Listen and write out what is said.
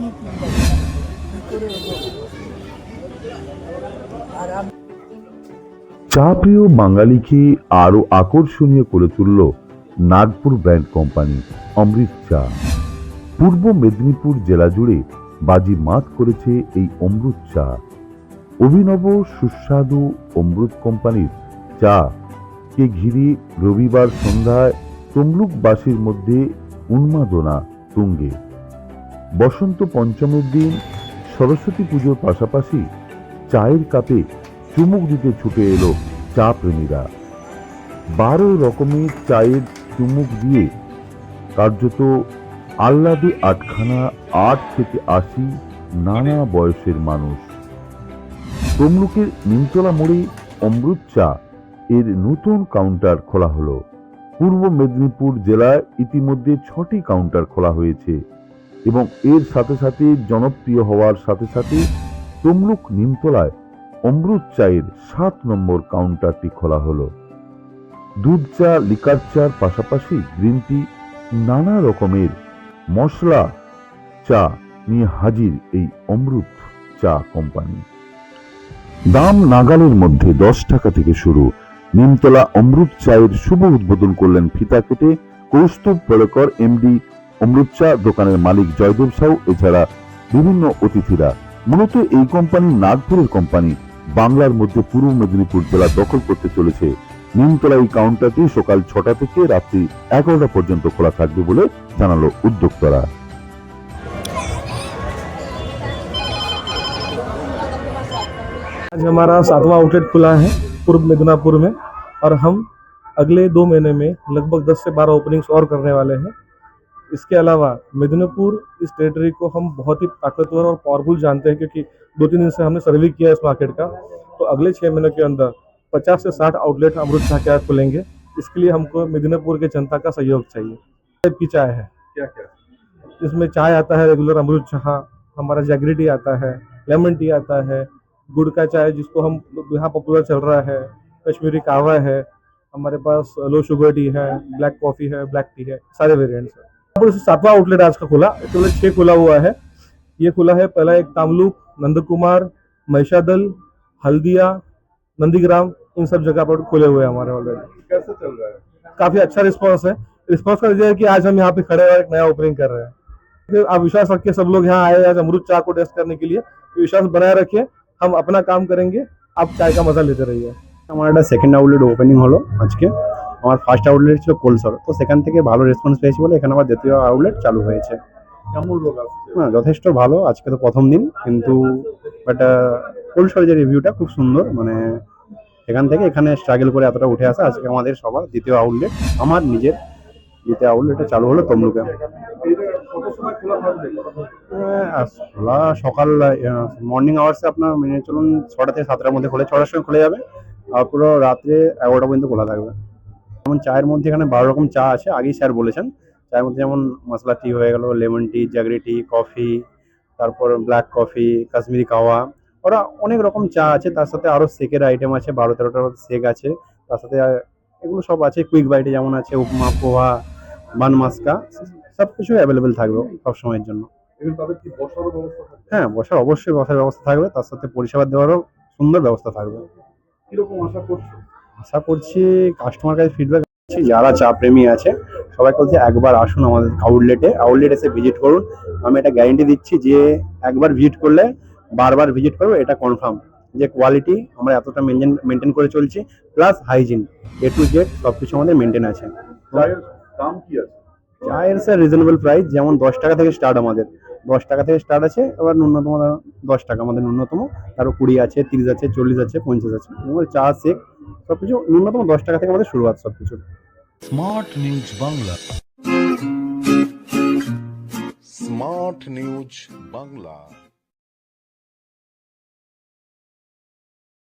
নীতি কি করে এগোবো? আর আমি চা প্রিয় বাঙালিকে আরও আকর্ষণীয় করে তুলল নাগপুর ব্র্যান্ড কোম্পানি অমৃত চা। পূর্ব মেদিনীপুর জেলা জুড়ে বাজি মাত করেছে এই অমৃত চা। অভিনব, সুস্বাদু অমৃত কোম্পানির চা। কে ঘিরে রবিবার সন্ধ্যায় তমলুকবাসীর মধ্যে উন্মাদনা তুঙ্গে। বসন্ত পঞ্চমের দিন সরস্বতী পুজোর পাশাপাশি চায়ের কাপে চুমুক দিতে ছুটে এলো চা প্রেমীরা। বারো রকমের চায়ের চুমুক দিয়ে কার্যত আহ্লাদে আটখানা আট থেকে আশি নানা বয়সের মানুষ। তমলুকের নিমতলা মোড়ে অমৃত চা এর নতুন কাউন্টার খোলা হলো। পূর্ব মেদিনীপুর জেলায় ইতিমধ্যে ছটি কাউন্টার খোলা হয়েছে এবং এর সাথে সাথে জনপ্রিয় হওয়ার সাথে সাথে তমলুক নিমতলায় অমৃত চায়ের সাত নম্বর কাউন্টারটি খোলা হলো। দুধ চা, লিকার চার, পাশাপাশি গ্রিন টি, নানা রকমের মশলা চা নিয়ে হাজির এই অমৃত চা কোম্পানি। দাম নাগালের মধ্যে দশ টাকা থেকে শুরু। নিমতলা অমৃত চায়ের শুভ উদ্বোধন করলেন ফিতা কেটে কৌস্তব পড়কর এমডি অমৃত চা দোকানের মালিক জয়দেব সাউ এছাড়া বিভিন্ন অতিথিরা মূলত এই কোম্পানি নাগপুরের কোম্পানি বাংলার মধ্যে পূর্ব মেদিনীপুর জেলা দখল করতে চলেছে নিমতলা এই কাউন্টারটি সকাল ছটা থেকে রাত্রি এগারোটা পর্যন্ত খোলা থাকবে বলে জানালো উদ্যোক্তারা आज हमारा सातवां आउटलेट खुला है पूर्व मिदनापुर में और हम अगले दो महीने में लगभग 10 से 12 ओपनिंग्स और करने वाले हैं। इसके अलावा मिदनापुर इस टेरिटरी को हम बहुत ही ताकतवर और पावरफुल जानते हैं क्योंकि दो तीन दिन से हमने सर्वे किया है इस मार्केट का। तो अगले छः महीनों के अंदर 50 से 60 आउटलेट अमृत शाह के खुलेंगे। इसके लिए हमको मिदनापुर के जनता का सहयोग चाहिए। टाइप की चाय है। क्या क्या इसमें चाय आता है रेगुलर अमृत चाह हमारा जैगरी टी आता है लेमन टी आता है गुड़ का चाय जिसको हम यहाँ पॉपुलर चल रहा है कश्मीरी कावा है हमारे पास लो शुगर टी है ब्लैक कॉफ़ी है ब्लैक टी है सारे वेरिएंट्स है। यहाँ पर सातवां आउटलेट आज का खुला टोटल छः खुला हुआ है। ये खुला है पहला एक तामलुक नंदकुमार महिषादल हल्दिया नंदीग्राम इन सब जगह पर खुले हुए हैं हमारे ऑलरेडी कैसे चल रहा है? काफ़ी अच्छा रिस्पांस है। रिस्पांस का वजह है कि आज हम यहाँ पे खड़े हुए एक नया ओपनिंग कर रहे हैं। आप विश्वास रखिए सब लोग यहाँ आए आज अमरूद चाय को टेस्ट करने के लिए। विश्वास बनाए रखिए। हम अपना काम करेंगे आप चाय का मजा लेते रहिए আমার একটা সেকেন্ড আউটলেট ওপেনিং হলো আজকে আমার ফার্স্ট আউটলেট ছিল কোলসর তো সেখান থেকে ভালো রেসপন্স পেয়েছি বলে এখানে আমার দ্বিতীয় আউটলেট চালু হয়েছে কেমন লোক আসছে হ্যাঁ যথেষ্ট ভালো আজকে তো প্রথম দিন কিন্তু বাট কোলসর যে রিভিউটা খুব সুন্দর মানে এখান থেকে এখানে স্ট্রাগল করে এতটা উঠে আসা আজকে আমাদের সবার দ্বিতীয় আউটলেট আমার নিজের দ্বিতীয় আউটলেটে চালু হলো তমলুকে এটা কত সময় খোলা সকাল মর্নিং আওয়ার্সে আপনার মেনে চলুন ছটা থেকে সাতটার মধ্যে খোলে, ছটার সময় খুলে যাবে আর পুরো রাত্রে এগারোটা পর্যন্ত খোলা থাকবে। যেমন চায়ের মধ্যে এখানে বারো রকম চা আছে, আগেই স্যার বলেছেন। চায়ের মধ্যে যেমন মশলা টি হয়ে গেল lemon tea jaggery tea coffee তারপর ব্ল্যাক কফি কাশ্মীরি কাওয়া। ওরা অনেক রকম চা আছে, তার সাথে আরও শেকের আইটেম আছে, বারো তেরোটার শেক আছে, তার সাথে এগুলো সব আছে। কুইক বাইটে যেমন আছে, উপমা, পোহা বান মাস্কা সব কিছু অ্যাভেলেবেল থাকবে সব সময়ের জন্য হ্যাঁ বসার অবশ্যই বসার ব্যবস্থা থাকবে তার সাথে পরিষেবা দেওয়ারও সুন্দর ব্যবস্থা থাকবে। আশা করছি? কাস্টমার কাছে ফিডব্যাক যারা চা প্রেমী আছে সবাই বলছে একবার আসুন আমাদের আউটলেটে আউটলেট এসে ভিজিট করুন। আমি এটা গ্যারেন্টি দিচ্ছি যে একবার ভিজিট করলে বারবার ভিজিট করব এটা কনফার্ম যে কোয়ালিটি আমরা এতটা মেনটেন মেনটেন করে চলছি plus hygiene A to Z সব কিছু আমাদের মেনটেন আছে। দাম কি আছে? চায়ের স্যার রিজনেবল প্রাইস যেমন দশ টাকা থেকে স্টার্ট আমাদের। দশ টাকা থেকে স্টার্ট আছে, আবার ন্যূনতম দশ টাকা, আমাদের ন্যূনতম। তারও কুড়ি আছে, তিরিশ আছে, চল্লিশ আছে, পঞ্চাশ আছে। চা শেক সব কিছু ন্যূনতম দশ টাকা থেকে আমাদের শুরুয়াত সব কিছু smart news Bangla smart news Bangla